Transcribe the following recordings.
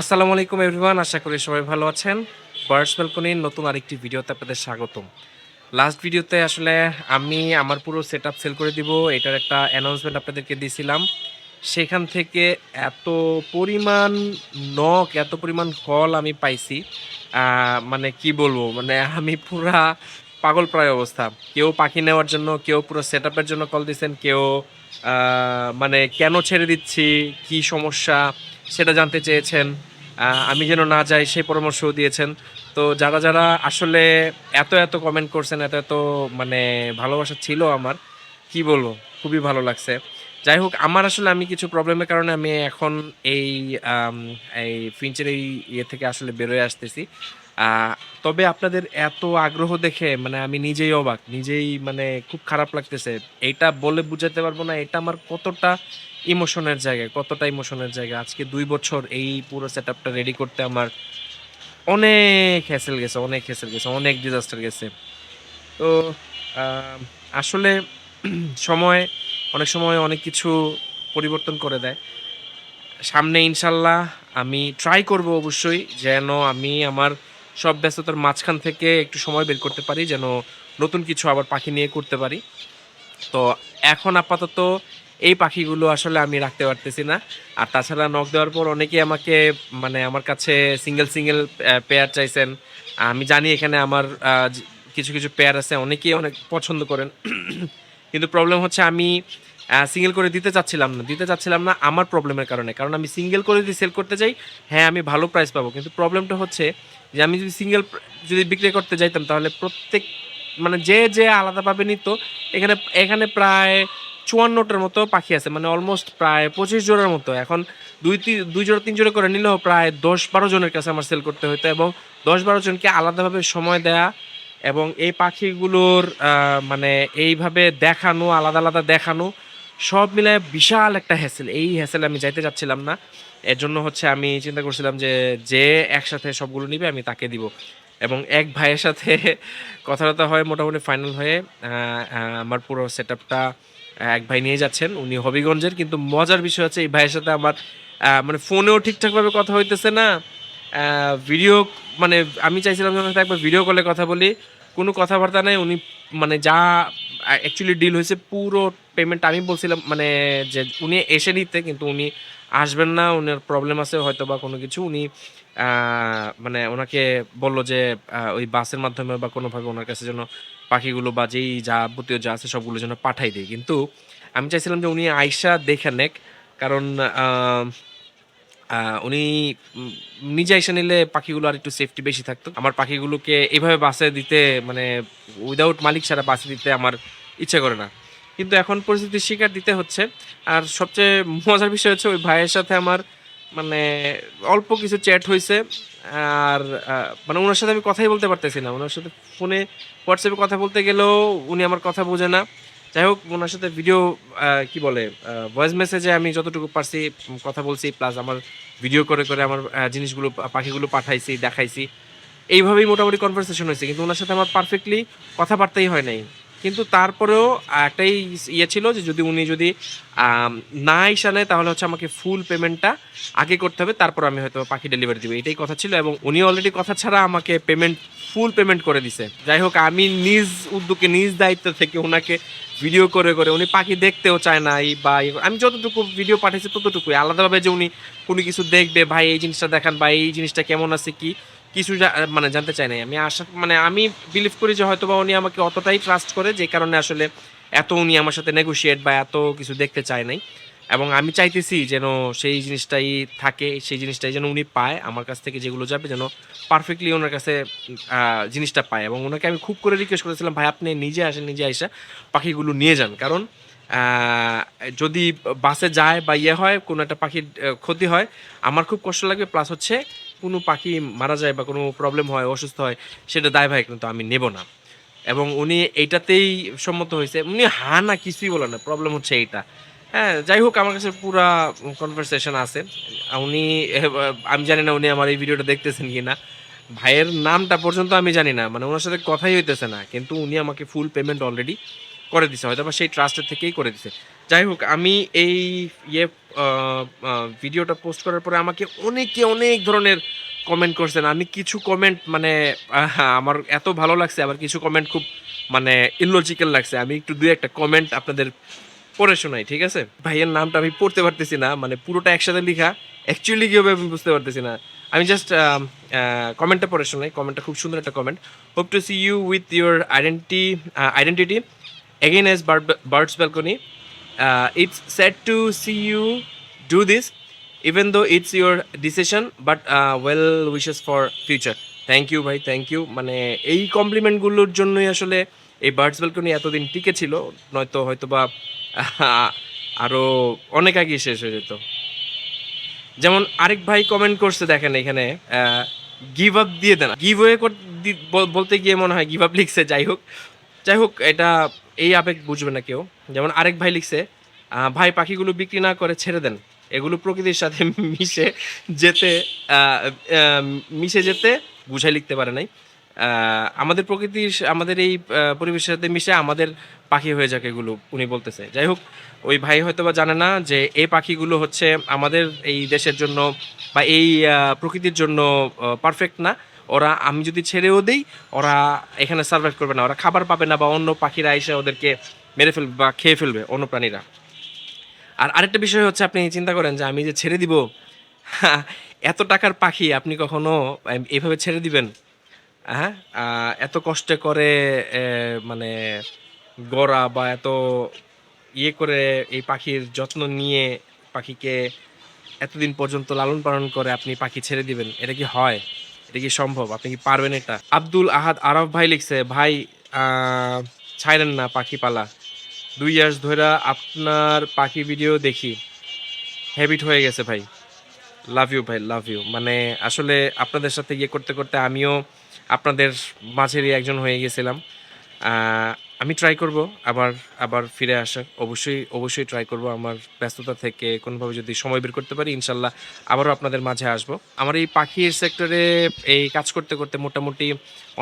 আসসালামু আলাইকুম এভরিওয়ান আশা করি সবাই ভালো আছেন। বার্ডস ব্যালকনির নতুন আরেকটি ভিডিওতে আপনাদের স্বাগতম। লাস্ট ভিডিওতে আসলে আমি আমার পুরো সেট সেল করে দিব। এটার একটা অ্যানাউন্সমেন্ট আপনাদেরকে দিয়েছিলাম সেখান থেকে এত পরিমাণ নক এত পরিমাণ কল আমি পাইছি। মানে কি বলব? মানে আমি পুরা পাগল প্রায় অবস্থা। কেউ পাখি নেওয়ার জন্য, কেউ পুরো সেট জন্য কল দিয়েছেন কেউ মানে কেন ছেড়ে দিচ্ছি, কি সমস্যা? সেটা জানতে চেয়েছেন আমি যেন না যাই সেই পরামর্শও দিয়েছেন। তো যারা যারা আসলে এত এত কমেন্ট করছেন, এত এত মানে ভালোবাসা ছিল আমার, কি বলব? খুবই ভালো লাগছে। যাই হোক, আমার আসলে আমি কিছু প্রবলেমের কারণে আমি এখন এই এই ফিঞ্চের এই ইয়ে থেকে আসলে বেরোয় আসতেছি। তবে আপনাদের এত আগ্রহ দেখে মানে আমি নিজেই অবাক, নিজেই মানে খুব খারাপ লাগতেছে। এটা বলে বুঝাতে পারব না, এটা আমার কতটা ইমোশনের জায়গা, কতটা ইমোশনের জায়গা। আজকে দুই বছর এই পুরো সেট আপটা রেডি করতে আমার অনেক হ্যাসেল গেছে, অনেক হ্যাসেল গেছে, অনেক ডিজাস্টার গেছে। তো আসলে সময়, অনেক সময় অনেক কিছু পরিবর্তন করে দেয়। সামনে ইনশাল্লাহ আমি ট্রাই করব অবশ্যই, যেন আমি আমার সব ব্যস্ততার মাঝখান থেকে একটু সময় বের করতে পারি, যেন নতুন কিছু আবার পাখি নিয়ে করতে পারি। তো এখন আপাতত এই পাখিগুলো আসলে আমি রাখতে পারতেছি না। আর তাছাড়া নখ দেওয়ার পর অনেকেই আমাকে মানে আমার কাছে সিঙ্গেল সিঙ্গেল পেয়ার চাইছেন। আমি জানি এখানে আমার কিছু কিছু পেয়ার আছে, অনেকেই অনেক পছন্দ করেন। কিন্তু প্রবলেম হচ্ছে আমি সিঙ্গেল করে দিতে চাচ্ছিলাম না। দিতে চাচ্ছিলাম না আমার প্রবলেমের কারণে। কারণ আমি সিঙ্গেল করে যদি সেল করতে যাই হ্যাঁ আমি ভালো প্রাইস পাবো। কিন্তু প্রবলেমটা হচ্ছে যে আমি যদি সিঙ্গেল যদি বিক্রি করতে যাইতাম তাহলে প্রত্যেক মানে যে যে আলাদাভাবে নিত, এখানে এখানে প্রায় চুয়ান্নটার মতো পাখি আছে মানে অলমোস্ট প্রায় পঁচিশ জোড়ার মতো। এখন দুই তি- দুই জোড়া, তিন জোড়া করে নিলেও প্রায় দশ বারো জনের কাছে আমার সেল করতে হতো এবং দশ বারো জনকে আলাদাভাবে সময় দেয়া এবং এই পাখিগুলোর মানে এইভাবে দেখানো, আলাদা আলাদা দেখানো সব মিলায় বিশাল একটা হ্যাসেল এই হ্যাসেল আমি যাইতে চাচ্ছিলাম না। এর জন্য হচ্ছে আমি চিন্তা করছিলাম যে যে একসাথে সবগুলো নিবে, আমি তাকে দিব। এবং এক ভাইয়ের সাথে কথাবার্তা হয় মোটামুটি ফাইনাল হয়ে আমার পুরো সেট আপটা এক ভাই নিয়ে যাচ্ছেন। উনি হবিগঞ্জের, কিন্তু মজার বিষয় হচ্ছে এই ভাইয়ের সাথে আমার মানে ফোনেও ঠিকঠাকভাবে কথা হইতেছে না। ভিডিও মানে আমি চাইছিলাম যে একবার ভিডিও কলে কথা বলি। কোনো কথাবার্তা নেই, উনি মানে যা অ্যাকচুয়ালি ডিল হয়েছে পুরো পেমেন্ট আমি বলছিলাম মানে যে উনি এসে নিতে, কিন্তু উনি আসবেন না, উনার প্রবলেম আছে হয়তো বা কোনো কিছু। উনি মানে ওনাকে বলল যে ওই বাসের মাধ্যমে বা কোনোভাবে ওনার কাছে যেন পাখিগুলো বা যেই যাবতীয় যা আছে সবগুলো যেন পাঠাই দিই কিন্তু আমি চাইছিলাম যে উনি আয়সা দেখে নেক, কারণ উনি নিজে এসে নিলে পাখিগুলো আর একটু সেফটি বেশি থাকতো। আমার পাখিগুলোকে এইভাবে বাসে দিতে মানে উইদাউট মালিক ছাড়া বাসে দিতে আমার ইচ্ছে করে না। কিন্তু এখন পরিস্থিতির শিকার দিতে হচ্ছে। আর সবচেয়ে মজার বিষয় হচ্ছে ওই ভাইয়ের সাথে আমার মানে অল্প কিছু চ্যাট হয়েছে আর মানে ওনার সাথে আমি কথাই বলতে পারতেছি না। ওনার সাথে ফোনে হোয়াটসঅ্যাপে কথা বলতে গেলেও উনি আমার কথা বোঝে না। যাই হোক, ওনার সাথে ভিডিও কি বলে ভয়েস মেসেজে আমি যতটুকু পারছি কথা বলছি প্লাস আমার ভিডিও করে করে আমার জিনিসগুলো, পাখিগুলো পাঠাইছি, দেখাইছি। এইভাবেই মোটামুটি কনভারসেশন হয়েছে, কিন্তু ওনার সাথে আমার পারফেক্টলি কথাবার্তাই হয় নাই। কিন্তু তারপরেও একটাই ইয়ে ছিল যে যদি উনি যদি না ইসা নেয়, তাহলে হচ্ছে আমাকে ফুল পেমেন্টটা আগে করতে হবে, তারপর আমি হয়তো পাখি ডেলিভারি দিব। এটাই কথা ছিল এবং উনি অলরেডি কথা ছাড়া আমাকে পেমেন্ট ফুল পেমেন্ট করে দিছে। যাই হোক, আমি নিজ উদ্যোগে, নিজ দায়িত্ব থেকে ওনাকে ভিডিও করে করে উনি পাখি দেখতেও চায় না এই বা ইয়ে আমি যতটুকু ভিডিও পাঠিয়েছি ততটুকুই। আলাদাভাবে যে উনি কোনো কিছু দেখবে, ভাই, এই জিনিসটা দেখান বা এই জিনিসটা কেমন আছে, কি কিছু মানে জানতে চাই নাই আমি। আশা মানে আমি বিলিভ করি যে হয়তো বা উনি আমাকে অতটাই ট্রাস্ট করে, যে কারণে আসলে এত উনি আমার সাথে নেগোশিয়েট বা এত কিছু দেখতে চায় নাই। এবং আমি চাইতেছি যেন সেই জিনিসটাই থাকে, সেই জিনিসটাই যেন উনি পায়, আমার কাছ থেকে যেগুলো যাবে যেন পারফেক্টলি ওনার কাছে জিনিসটা পায়। এবং ওনাকে আমি খুব করে রিকোয়েস্ট করেছিলাম, ভাই, আপনি নিজে আসেন, নিজে এসে পাখিগুলো নিয়ে যান। কারণ যদি বাসে যায় বা ইয়ে হয়, কোনো একটা পাখির ক্ষতি হয়, আমার খুব কষ্ট লাগবে। প্লাস হচ্ছে কোনো পাখি মারা যায় বা কোনো প্রবলেম হয়, অসুস্থ হয়, সেটা দায় ভাই কিন্তু আমি নেব না। এবং উনি এইটাতেই সম্মত হয়েছে। উনি হা না কিছুই বলে না প্রবলেম হচ্ছে এইটা। হ্যাঁ যাই হোক, আমার কাছে পুরা কনভারসেশন আছে। উনি, আমি জানি না উনি আমার এই ভিডিওটা দেখতেছেন কি না ভাইয়ের নামটা পর্যন্ত আমি জানি না মানে ওনার সাথে কথাই হইতেছে না। কিন্তু উনি আমাকে ফুল পেমেন্ট অলরেডি করে দিছে হয়তো বা সেই ট্রাস্টের থেকেই করে দিছে। যাই হোক, আমি এই ইয়ে ভিডিওটা পোস্ট করার পরে আমাকে অনেকে অনেক ধরনের কমেন্ট করছেন। আমি কিছু কমেন্ট মানে আমার এত ভালো লাগছে, আবার কিছু কমেন্ট খুব মানে ইললজিক্যাল লাগছে। আমি একটু দুই একটা কমেন্ট আপনাদের পড়ে শোনাই, ঠিক আছে? ভাইয়ের নামটা আমি পড়তে পারতেছি না মানে পুরোটা একসাথে লেখা অ্যাকচুয়ালি কি হবে আমি বুঝতে পারতেছি না। আমি জাস্ট কমেন্টটা পড়ে শোনাই কমেন্টটা খুব সুন্দর একটা comment hope to see you with your identity identity again as Bird- bird's balcony uh, it's sad to see you do this even though it's your decision but uh, well wishes for future. Thank you ভাই thank you মানে এই কমপ্লিমেন্টগুলোর জন্যই আসলে এই birds balcony এতদিন টিকে ছিল নয়তো হয়তো বা আরও অনেক আগে শেষ হয়ে যেত। যেমন আরেক ভাই কমেন্ট করছে দেখেন এখানে গিভ আপ দিয়ে দেন। গিভ ওয়ে বলতে গিয়ে মনে হয় গিভ আপ লিখছে যাই হোক। যাই হোক এটা এই আবেগ বুঝবে না কেউ। যেমন আরেক ভাই লিখছে ভাই, পাখিগুলো বিক্রি না করে ছেড়ে দেন। এগুলো প্রকৃতির সাথে মিশে যেতে মিশে যেতে বুঝাই লিখতে পারে নাই। আমাদের প্রকৃতির আমাদের এই পরিবেশের সাথে মিশে আমাদের পাখি হয়ে যাক এগুলো, উনি বলতেছে। যাই হোক ওই ভাই হয়তো বা জানে না যে এই পাখিগুলো হচ্ছে আমাদের এই দেশের জন্য বা এই প্রকৃতির জন্য পারফেক্ট না। ওরা, আমি যদি ছেড়েও দিই, ওরা এখানে সার্ভাইভ করবে না। ওরা খাবার পাবে না বা অন্য পাখিরা এসে ওদেরকে মেরে ফেলবে বা খেয়ে ফেলবে, অন্য প্রাণীরা। আর আরেকটা বিষয় হচ্ছে, আপনি চিন্তা করেন যে আমি যে ছেড়ে দিব এত টাকার পাখি আপনি কখনো এভাবে ছেড়ে দিবেন? হ্যাঁ এত কষ্টে করে মানে গড়া বা এত ইয়ে করে এই পাখির যত্ন নিয়ে পাখিকে এতদিন পর্যন্ত লালন পালন করে আপনি পাখি ছেড়ে দিবেন, এটা কি হয়? এটা কি সম্ভব? আপনি কি পারবেন এটা? আব্দুল আহাদ আরফ ভাই লিখছে, ভাই ছাইলেন না পাখি পালা। দুই ইয়ার্স ধরে আপনার পাখি ভিডিও দেখি। হ্যাবিট হয়ে গেছে ভাই। লাভ ইউ ভাই লাভ ইউ মানে আসলে আপনাদের সাথে ইয়ে করতে করতে আমিও আপনাদের মাঝেরই একজন হয়ে গেছিলাম। আমি ট্রাই করব আবার আবার ফিরে আসার অবশ্যই অবশ্যই ট্রাই করব আমার ব্যস্ততা থেকে কোনোভাবে যদি সময় বের করতে পারি, ইনশাল্লাহ আবারও আপনাদের মাঝে আসব। আমার এই পাখির সেক্টরে এই কাজ করতে করতে মোটামুটি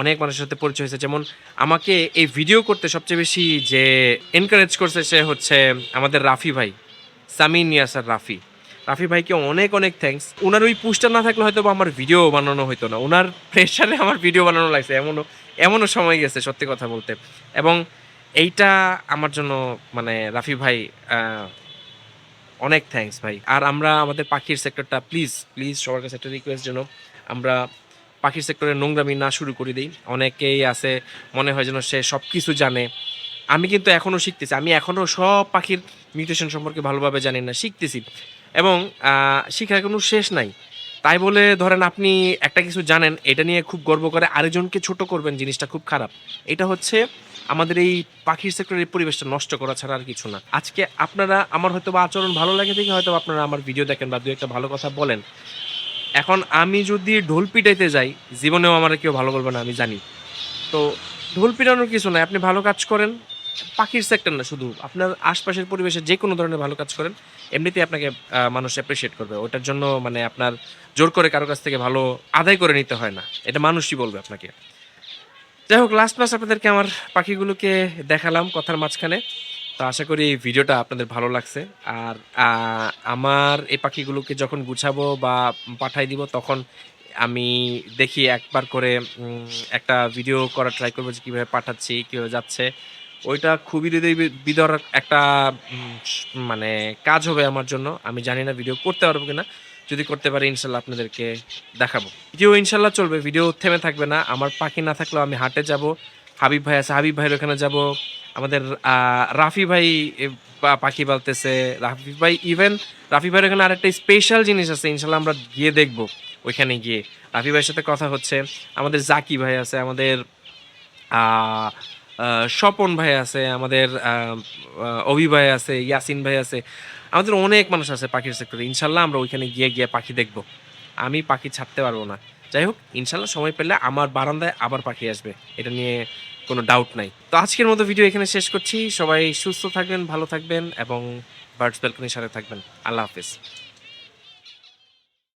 অনেক মানুষের সাথে পরিচয় হয়েছে। যেমন আমাকে এই ভিডিও করতে সবচেয়ে বেশি যে এনকারেজ করছে সে হচ্ছে আমাদের রাফি ভাই, সামিন ইয়াসার রাফি। রাফি ভাইকে অনেক অনেক থ্যাঙ্কস ওনার ওই পুস্টার না থাকলে হয়তো আমার ভিডিও বানানো হতো না। ওনার প্রেশারে আমার ভিডিও বানানো লাগছে। এমনও এমনও সময় গেছে, সত্যি কথা বলতে। এবং এইটা আমার জন্য মানে রাফি ভাই অনেক থ্যাঙ্কস ভাই। আর আমরা আমাদের পাখির সেক্টরটা প্লিজ প্লিজ সবার কাছে একটা রিকোয়েস্ট যেন আমরা পাখির সেক্টরে নোংরামি না শুরু করে দিই। অনেকেই আছে, মনে হয় যেন সে সব কিছু জানে। আমি কিন্তু এখনও শিখতেছি। আমি এখনও সব পাখির মিউটেশন সম্পর্কে ভালোভাবে জানি না, শিখতেছি। এবং শিখার কোনো শেষ নাই। তাই বলে ধরেন আপনি একটা কিছু জানেন, এটা নিয়ে খুব গর্ব করে আরেকজনকে ছোট করবেন, জিনিসটা খুব খারাপ। এটা হচ্ছে আমাদের এই পাখির সেক্টরের পরিবেশটা নষ্ট করা ছাড়া আর কিছু না। আজকে আপনারা, আমার হয়তো বা আচরণ ভালো লাগে দেখে হয়তো আপনারা আমার ভিডিও দেখেন বা দু একটা ভালো কথা বলেন। এখন আমি যদি ঢোল পিটাইতে যাই, জীবনেও আমার কেউ ভালো বলবে না, আমি জানি। তো ঢোল পিটানোর কিছু নাই, আপনি ভালো কাজ করেন পাখির সেক্টর না, শুধু আপনার আশপাশের পরিবেশে যে কোনো ধরনের ভালো কাজ করেন, এমনিতেই আপনাকে মানুষ অ্যাপ্রিসিয়েট করবে। ওটার জন্য মানে আপনার জোর করে কারও কাছ থেকে ভালো আদায় করে নিতে হয় না। এটা মানুষই বলবে আপনাকে। যাই হোক লাস্ট মাস আপনাদেরকে আমার পাখিগুলোকে দেখালাম কথার মাঝখানে। তো আশা করি ভিডিওটা আপনাদের ভালো লাগছে। আর আমার এই পাখিগুলোকে যখন গুছাবো বা পাঠাই দিব, তখন আমি দেখি একবার করে একটা ভিডিও করার ট্রাই করব যে কীভাবে পাঠাচ্ছি, কীভাবে যাচ্ছে। ওইটা খুবই হৃদয় বি- বিদর একটা মানে কাজ হবে আমার জন্য। আমি জানি না ভিডিও করতে পারব কিনা। যদি করতে পারি, ইনশাল্লাহ আপনাদেরকে দেখাবো। ভিডিও ইনশাল্লাহ চলবে। ভিডিও থেমে থাকবে না। আমার পাখি না থাকলেও আমি হাটে যাব। হাবিব ভাই আছে, হাবিব ভাইয়ের ওখানে যাব। আমাদের রাফি ভাই পাখি পালতেছে। রাফি ভাই ইভেন রাফি ভাইয়ের ওখানে আরেকটা স্পেশাল জিনিস আছে। ইনশাল্লাহ আমরা গিয়ে দেখব ওইখানে গিয়ে। রাফি ভাইয়ের সাথে কথা হচ্ছে। আমাদের জাকি ভাই আছে। আমাদের স্বপন ভাই আছে, আমাদের অভি ভাই আছে, ইয়াসিন ভাই আছে। আমাদের অনেক মানুষ আছে পাখির সেক্টরে ইনশাল্লাহ আমরা ওইখানে গিয়ে গিয়ে পাখি দেখব। আমি পাখি ছাড়তে পারব না। যাই হোক, ইনশাল্লাহ সময় পেলে আমার বারান্দায় আবার পাখি আসবে। এটা নিয়ে কোনো ডাউট নাই। তো আজকের মতো ভিডিও এখানে শেষ করছি। সবাই সুস্থ থাকবেন, ভালো থাকবেন এবং বার্ডস ব্যালকনির সাথে থাকবেন। আল্লাহ হাফিজ।